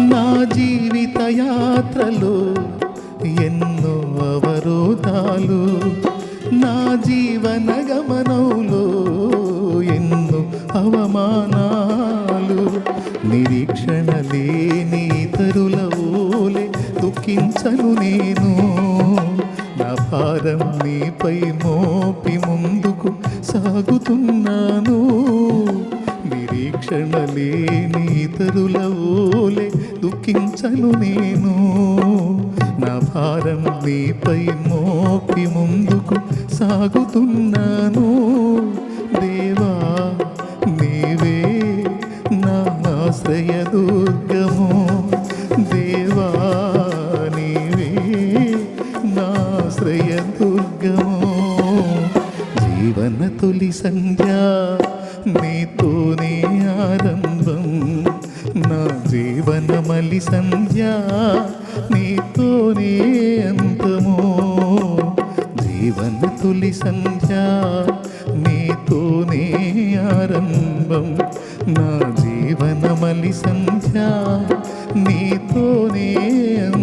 నా జీవిత యాత్రలో ఎన్నో అవరోధాలు. నా జీవన గమనంలో ఎన్నో అవమానాలు. నిరీక్షణ లేని ఇతరుల ఓలే దుఃఖించను నేను. నా భారం నీపై మోపి ముందుకు సాగుతున్నాను. నిరీక్షణ లేని తరులవో ఓలే దుఃఖించను నేను. నా భారం నీపై మోపి ముందుకు సాగుతున్నాను. దేవా నీవే నా ఆశ్రయ దుర్గము. దేవా నీవే నా ఆశ్రయ దుర్గము జీవన తొలి సంధ్య నీతోనే ఆరంభం. నా జీవన మలి సంధ్య నీతోనే అంతము. జీవన తొలి సంధ్య నీతోనే ఆరంభం. నా జీవన మలి సంధ్య నీతోనే అంతం